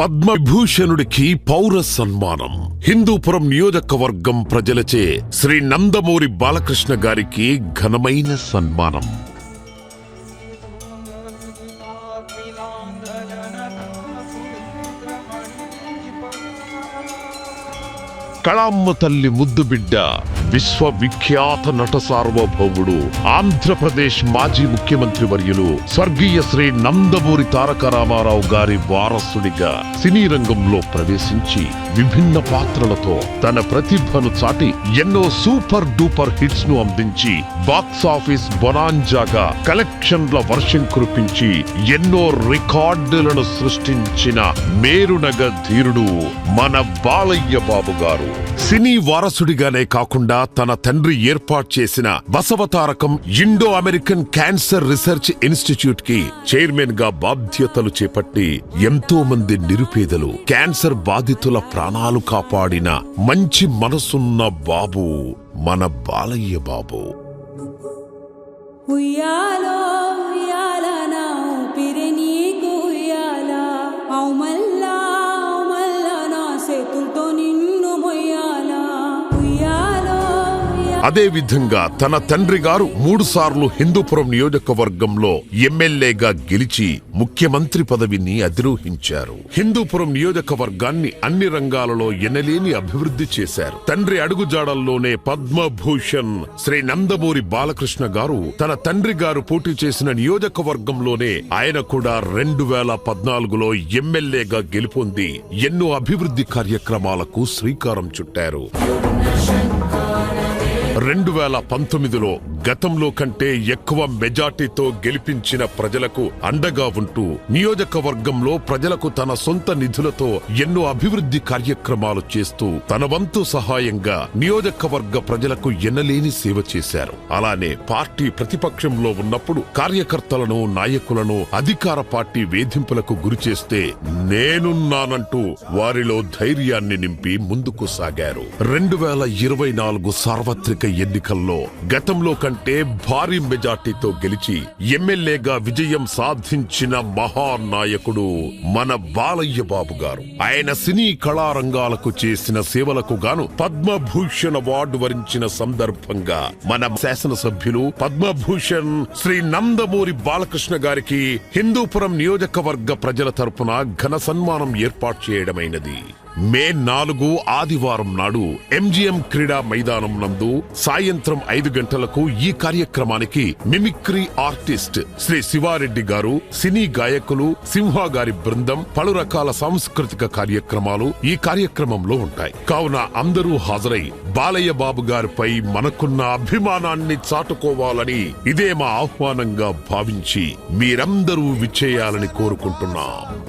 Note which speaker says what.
Speaker 1: పద్మభూషణుడికి పౌర సన్మానం. హిందూపురం నియోజకవర్గం ప్రజలచే శ్రీ నందమూరి బాలకృష్ణ గారికి ఘనమైన సన్మానం. కళామ్మ తల్లి ముద్దు బిడ్డ విశ్వవిఖ్యాత నట సార్వభౌముడు ఆంధ్రప్రదేశ్ మాజీ ముఖ్యమంత్రి వర్యులు స్వర్గీయ శ్రీ నందమూరి తారక రామారావు గారి వారసుడిగా సినీ రంగంలో ప్రవేశించి విభిన్న పాత్రలతో తన ప్రతిభను చాటి ఎన్నో సూపర్ డూపర్ హిట్స్ను అందించి బాక్స్ ఆఫీస్ బొనాంజాగా కలెక్షన్ల వర్షం కురిపించి ఎన్నో రికార్డులను సృష్టించిన మేరునగ ధీరుడు మన బాలయ్య బాబు గారు సినీ వారసుడిగానే కాకుండా తన తండ్రి ఏర్పాటు చేసిన Basavatarakam Indo American cancer research ఇన్స్టిట్యూట్కి చైర్మన్గా బాధ్యతలు చేపట్టి ఎంతో మంది నిరుపేదలు క్యాన్సర్ బాధితుల ప్రాణాలు కాపాడిన మంచి మనసున్న బాబు మన బాలయ్య బాబు.
Speaker 2: ఉయ్యాలో
Speaker 1: అదేవిధంగా తన తండ్రి గారు మూడుసార్లు హిందూపురం నియోజకవర్గంలో ఎమ్మెల్యేగా గెలిచి ముఖ్యమంత్రి పదవిని అధిరోహించారు. హిందూపురం నియోజకవర్గాన్ని అన్ని రంగాలలో ఎనలేని అభివృద్ధి చేశారు. తండ్రి అడుగుజాడల్లోనే పద్మభూషణ్ శ్రీ నందమూరి బాలకృష్ణ గారు తన తండ్రి గారు పోటీ చేసిన నియోజకవర్గంలోనే ఆయన కూడా రెండు వేల పద్నాలుగులో ఎమ్మెల్యేగా గెలుపొంది ఎన్నో అభివృద్ధి కార్యక్రమాలకు శ్రీకారం చుట్టారు. రెండు వేల పంతొమ్మిదిలో గతంలో కంటే ఎక్కువ మెజార్టీతో గెలిపించిన ప్రజలకు అండగా ఉంటూ నియోజకవర్గంలో ప్రజలకు తన సొంత నిధులతో ఎన్నో అభివృద్ధి కార్యక్రమాలు చేస్తూ తన వంతు సహాయంగా నియోజకవర్గ ప్రజలకు ఎన్నలేని సేవ చేశారు. అలానే పార్టీ ప్రతిపక్షంలో ఉన్నప్పుడు కార్యకర్తలను నాయకులను అధికార పార్టీ వేధింపులకు గురి చేస్తే నేనున్నానంటూ వారిలో ధైర్యాన్ని నింపి ముందుకు సాగారు. రెండు వేల ఇరవై నాలుగు సార్వత్రిక ఎన్నికల్లో గతంలో కంటే కంటే భారీ మెజార్టీతో గెలిచి ఎమ్మెల్యేగా విజయం సాధించిన మహానాయకుడు మన బాలయ్య బాబు గారు. ఆయన సినీ కళారంగాలకు చేసిన సేవలకు గాను పద్మభూషణ్ అవార్డు వరించిన సందర్భంగా మన శాసనసభ్యులు పద్మభూషణ్ శ్రీ నందమూరి బాలకృష్ణ గారికి హిందూపురం నియోజకవర్గ ప్రజల తరపున ఘన సన్మానం ఏర్పాటు చేయడమైనది. మే నాలుగు ఆదివారం నాడు ఎంజిఎం క్రీడా మైదానం నందు సాయంత్రం ఐదు గంటలకు ఈ కార్యక్రమానికి మిమిక్రీ ఆర్టిస్ట్ శ్రీ శివారెడ్డి గారు సినీ గాయకులు సింహ గారి బృందం పలు రకాల సాంస్కృతిక కార్యక్రమాలు ఈ కార్యక్రమంలో ఉంటాయి. కావున అందరూ హాజరై బాలయ్య బాబు గారిపై మనకున్న అభిమానాన్ని చాటుకోవాలని ఇదే మా ఆహ్వానంగా భావించి మీరందరూ విచ్చేయాలని కోరుకుంటున్నాం.